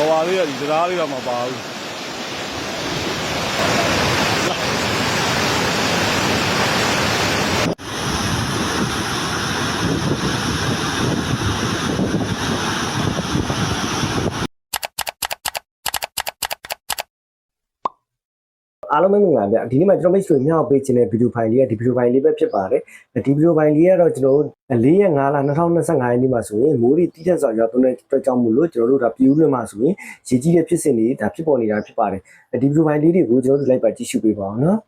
တော်ပါလေးကဒီစကားလေးတော့မပါဘူး အားလုံးပဲမင်္ဂလာဗျဒီနေ့မှာကျွန်တော်မိတ်ဆွေမြောက်ပေးခြင်းတဲ့ဗီဒီယိုဖိုင်လေးကဒီဗီဒီယိုဖိုင်လေးပဲဖြစ်ပါတယ်ဒီဗီဒီယိုဖိုင်လေးကတော့ကျွန်တော်တို့4ရက်5လ2025ရက်နေ့မှာဆိုရင်မိုးရီတိကျစွာရောက်တဲ့အတွက်ကြောင့်မို့လို့ကျွန်တော်တို့ဒါပြူးလွင်မှာဆိုရင်ရေကြီးတဲ့ဖြစ်စဉ်တွေဒါဖြစ်ပေါ်နေတာဖြစ်ပါတယ်ဒီဗီဒီယိုဖိုင်လေးတွေကိုကျွန်တော်တို့လိုက်ပါကြည့်ရှုပေးပါအောင်နော်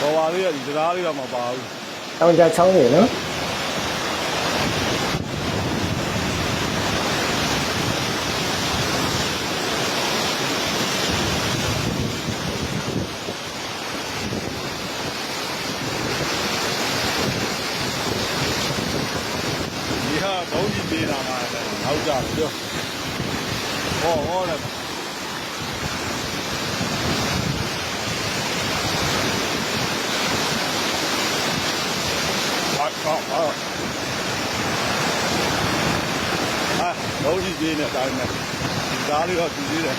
တော်ပါလေးကဒီစကားလေးတော့မပါဘူးတောင်ကြချောင်းနေနော် ဒီဟာဘုံကြီး ပြေးလာမှာလည်းနောက်ကြတယ်ပြောဟောဟောလည်းဟာဟာဟာအာဘုံကြီးပြေးနေတိုင်းနဲ့ဒီကားလေးတော့သူသေးတယ်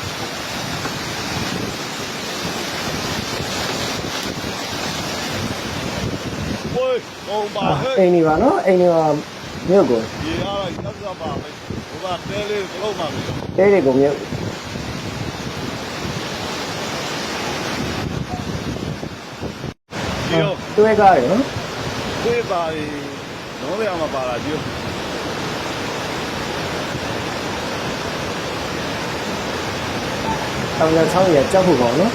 ဝေးဘုံပါဟဲ့အိမ်နေပါနော်အိမ်နေပါ မြို့ကိုဒီအားရသက်သက်ပါပဲဟိုကတဲလေးဘလုံးပါပြီတဲတွေကိုမြို့ဒီတော့တွဲကားရနော်သွေးပါရီလုံးရမှာပါလာကြည့်တောင်ကြချောင်းရကြောက်ဖို့ပေါ့နော်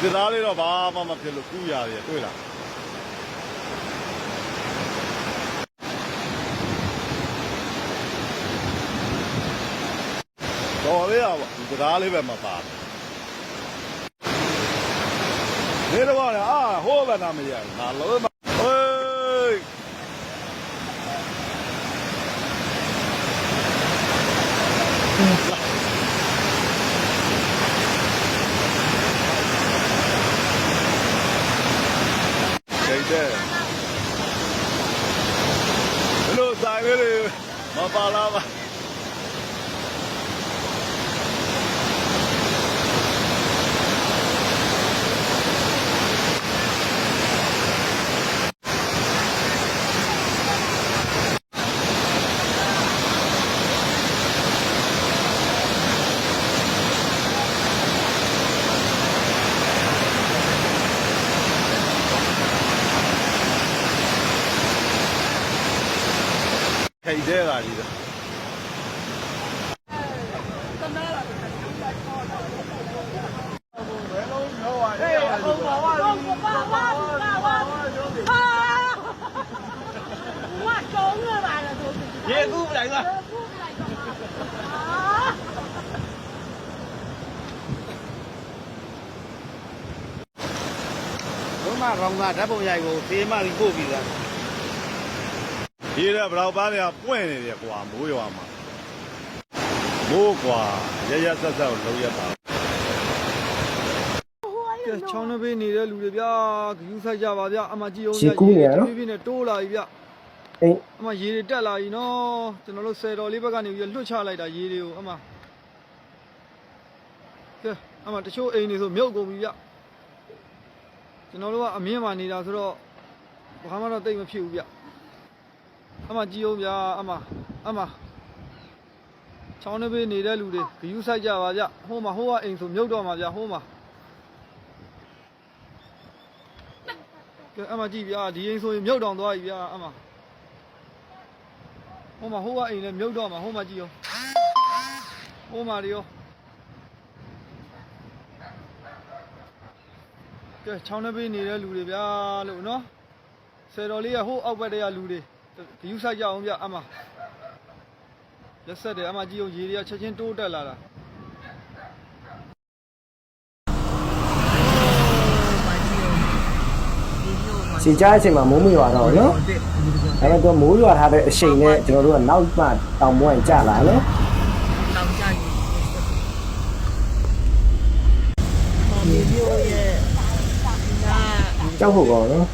ဒီသားလေးတော့ဘာမှမဖြစ်လို့ကူးရတယ်တွေ့လား တော်လေးอ่ะဒီသားလေးပဲမပါဘူးဒီတော့လည်းအာဟိုးဗနာမရဘူးငါလုံးမဟေးစိတ်တဲ့ဘလို့ဆိုင်လေးတွေမပါလာပါ ထိတ်တဲ့ကကြီးတော့ 我中了吧了都。ရေကူးလိုက်လား 啊！ ဘုမရောင်သားဓာတ်ပုံရိုက်ကိုဖေးမပြီးပို့ပြီးသား ဒီတဲ့ဘလောက်ပန်းတွေကပွင့်နေတယ်ကွာမိုးရွာမှာမိုးကွာရရဆက်ဆက်ကိုလုံးရပါကဲချောင်းနှပေးနေတဲ့လူတွေဗျာဂယူးဆိုင်ကြပါဗျာအမကြည့်အောင်ရေကူးနေရနော်ဖြည်းဖြည်းနဲ့တိုးလာပြီဗျအိမ်အမရေတွေတက်လာပြီနော်ကျွန်တော်တို့ဆယ်တော်လေးဘက်ကနေပြီးလွတ်ချလိုက်တာရေတွေကိုအမကဲအမတချို့အိမ်တွေဆိုမြုပ်ကုန်ပြီဗျကျွန်တော်တို့ကအမြင့်မှာနေတာဆိုတော့ဘာမှတော့တိတ်မဖြစ်ဘူးဗျ အမကြည့်အောင်ဗျာအမအမချောင်းနှပေးနေတဲ့လူတွေဂယူးဆိုင်ကြပါဗျဟိုမှာဟိုကအိမ်ဆိုမြုပ်တော့မှာဗျဟိုမှာကဲအမကြည့်ဗျာဒီအိမ်ဆိုရင်မြုပ်တောင်သွားပြီဗျာအမဟိုမှာဟိုကအိမ်လည်းမြုပ်တော့မှာဟိုမှာကြည့်ရောဟိုမှာတွေရောကဲချောင်းနှပေးနေတဲ့လူတွေဗျာလို့နော်ဆယ်တော်လေးကဟိုအောက်ဘက်တည်းကလူတွေ ဂယူးဆိုင်ကြအောင်ဗျာအမလက်ဆက်တယ်အမကြည့်အောင်ရေတွေကချက်ချင်းတိုးတက်လာတာ စီကြားအချိန်မှာမိုးမရွာတော့နော်အဲ့တော့မိုးရွာထားတဲ့အချိန်နဲ့ကျွန်တော်တို့ကနောက်မှတောင်မွိုင်းကြလာနော်တောင်ကြရီမော်မီမျိုးရဲ့နာကြောက်ဖို့ပေါ့နော်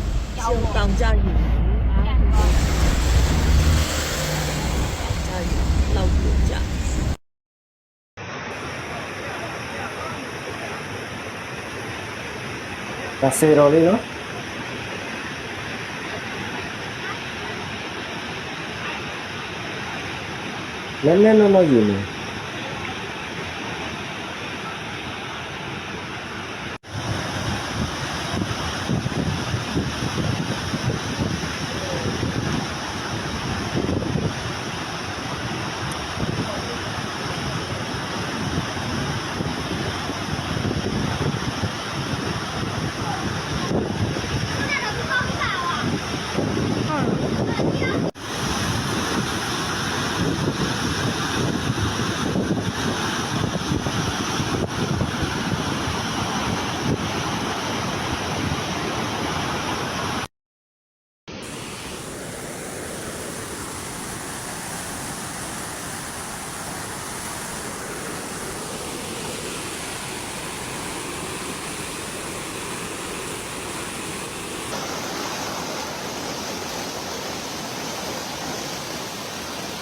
တောင်ကြရီကြရီလောက်ပြကြ ဒါဆယ်တော်လေးနော်နည်းနည်းနော်နော်ယူနေ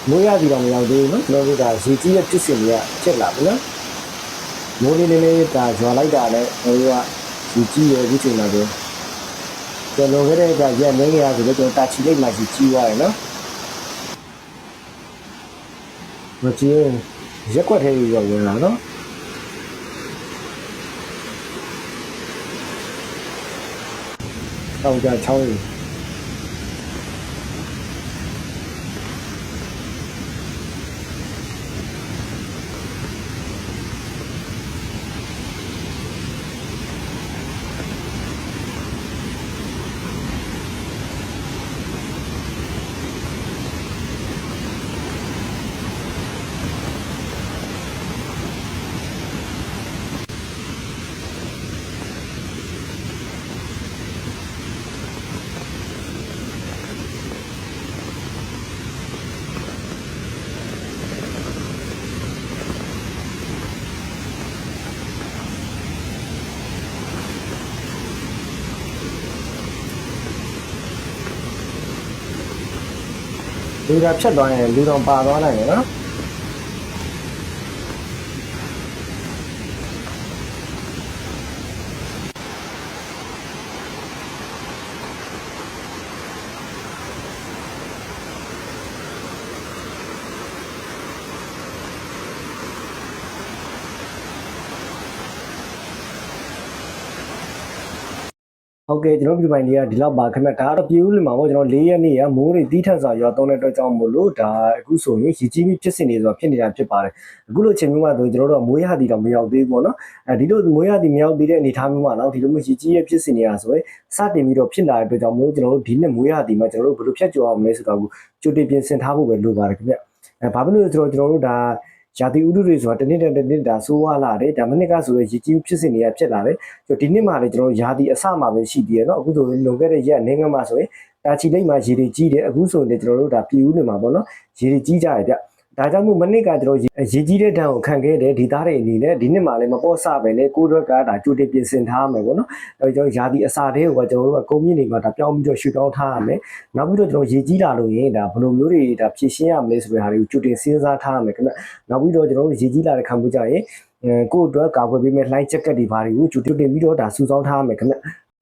မိုးရသည်တော့မရောက်သေးဘူးနော်ကျွန်တော်တို့ကရေကြီးရဲ့ဖြစ်စဉ်တွေကဖြစ်လာပြီနော်မိုးလေးလေးလေးဒါဂျွာလိုက်တာလည်းကျွန်တော်တို့ကရေကြီးရဲ့ဒီချိန်မှာတော့ကျွန်တော်ခဲ့တဲ့ကရက်နေနေရဆိုတော့ကျွန်တော်တာချီလိုက်မှရေကြီးသွားတယ်နော်မကြီးရက်ွက်ထဲရောက်ဝင်လာနော်တောင်ကြချောင်းကြီး လူတာဖြတ်သွားရင်လူတော်ပါသွားနိုင်တယ်နော် ဟုတ်ကဲ့ကျွန်တော်ပြည်ပိုင်လေးကဒီလောက်ပါခင်ဗျဒါကတော့ပြည်ဦးလင်မှာပေါ့ကျွန်တော်၄ရက်နေ့ကမိုးတွေတီးထက်စွာရွာသွန်းတဲ့အတွက်ကြောင့်မို့လို့ဒါအခုဆိုရင်ရည်ကြီးပြီးဖြစ်စင်နေဆိုတာဖြစ်နေတာဖြစ်ပါတယ်အခုလိုချိန်မျိုးမှာဆိုကျွန်တော်တို့ကမိုးရသည်တော့မရောက်သေးဘူးပေါ့နော်အဲဒီလိုမိုးရသည်မရောက်သေးတဲ့အနေအထားမျိုးမှာတော့ဒီလိုမျိုးရည်ကြီးရဲ့ဖြစ်စင်နေတာဆိုရင်စတင်ပြီးတော့ဖြစ်လာတဲ့အတွက်ကြောင့်မို့ကျွန်တော်တို့ဒီနှစ်မိုးရသည်မှာကျွန်တော်တို့ဘယ်လိုဖြတ်ကျော်အောင်လဲဆိုတော့ကြိုတင်ပြင်ဆင်ထားဖို့ပဲလိုပါတယ်ခင်ဗျအဲဘာဖြစ်လို့လဲဆိုတော့ကျွန်တော်တို့ဒါ ရာသီဥတုတွေဆိုတာတစ်နှစ်တစ်နှစ်ဒါဆိုးဝါးလာတယ်ဒါမနစ်ကဆိုရင်ရည်ကြီးဖြစ်စင်နေတာဖြစ်လာတယ်ဆိုဒီနှစ်မှာလည်းကျွန်တော်ရာသီအစမှာပဲရှိသေးတယ်เนาะအခုဆိုရင်လွန်ခဲ့တဲ့ရက်နိုင်ငံမှာဆိုရင်တာချီလိမ့်မှာရေတွေကြီးတယ်အခုဆိုရင်ကျွန်တော်တို့ဒါပြည်ဦးနေမှာပေါ့နော်ရေတွေကြီးကြတယ်ဗျ ဒါကြောင့်မို့မနစ်ကကျွန်တော်ရေကြီးတဲ့တန်းကိုခံခဲ့တယ်ဒီသားတွေအနေနဲ့ဒီနှစ်မှာလည်းမပေါ့ဆပဲလေကိုယ်တော့ကဒါကြိုတင်ပြင်ဆင်ထားမယ်ပေါ့နော်အဲကျွန်တော်ရာသီအစာတွေကိုကျွန်တော်တို့ကကုန်းမြင့်တွေမှာဒါပြောင်းပြီးတော့ရှူတောင်းထားရမယ်နောက်ပြီးတော့ကျွန်တော်ရေကြီးလာလို့ရင်ဒါဘယ်လိုမျိုးတွေဒါဖြည့်ရှင်းရမလဲဆိုတဲ့ဟာတွေကိုကြိုတင်စဉ်းစားထားရမယ်ခင်ဗျနောက်ပြီးတော့ကျွန်တော်တို့ရေကြီးလာတဲ့ခံမှုကြရင်အဲကိုယ့်အတွက်ကာကွယ်ပေးမဲ့လှိုင်းချက်ကက်တွေဘာတွေကိုကြိုတင်ပြီးတော့ဒါစုဆောင်းထားရမယ်ခင်ဗျ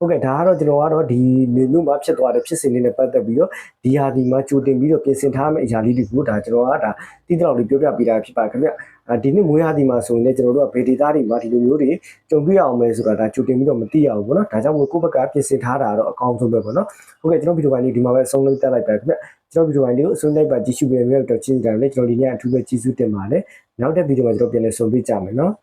ဟုတ်ကဲ့ဒါကတော့ကျွန်တော်ကတော့ဒီနေမျိုးမှာဖြစ်သွားတဲ့ဖြစ်စဉ်လေးနဲ့ပတ်သက်ပြီးတော့ဒီဟာဒီမှာကြိုတင်ပြီးတော့ပြင်ဆင်ထားမယ့်အရာလေးတွေကိုဒါကျွန်တော်ကဒါတိတိကျကျပြောပြပေးတာဖြစ်ပါခင်ဗျအာဒီနေ့မွေးရသည်မှာဆိုရင်လည်းကျွန်တော်တို့ကဗေဒီသားတွေမှာဒီလိုမျိုးတွေကြုံတွေ့အောင်မယ်ဆိုတာဒါကြိုတင်ပြီးတော့မသိရဘူးပေါ့နော်ဒါကြောင့်မို့ကိုယ့်ဘက်ကပြင်ဆင်ထားတာတော့အကောင်းဆုံးပဲပေါ့နော်ဟုတ်ကဲ့ကျွန်တော်ဗီဒီယိုပိုင်းလေးဒီမှာပဲအဆုံးလေးတက်လိုက်ပါခင်ဗျကျွန်တော်ဗီဒီယိုပိုင်းလေးကိုအဆုံးလိုက်ပါကြည့်ရှုပေးရမယ့်တော့ချင်းကြတယ်လေကျွန်တော်ဒီနေ့အထူးပဲကျေးဇူးတင်ပါတယ်နောက်တဲ့ဗီဒီယိုမှာကျွန်တော်ပြန်လည်ဆုံတွေ့ကြမယ်နော်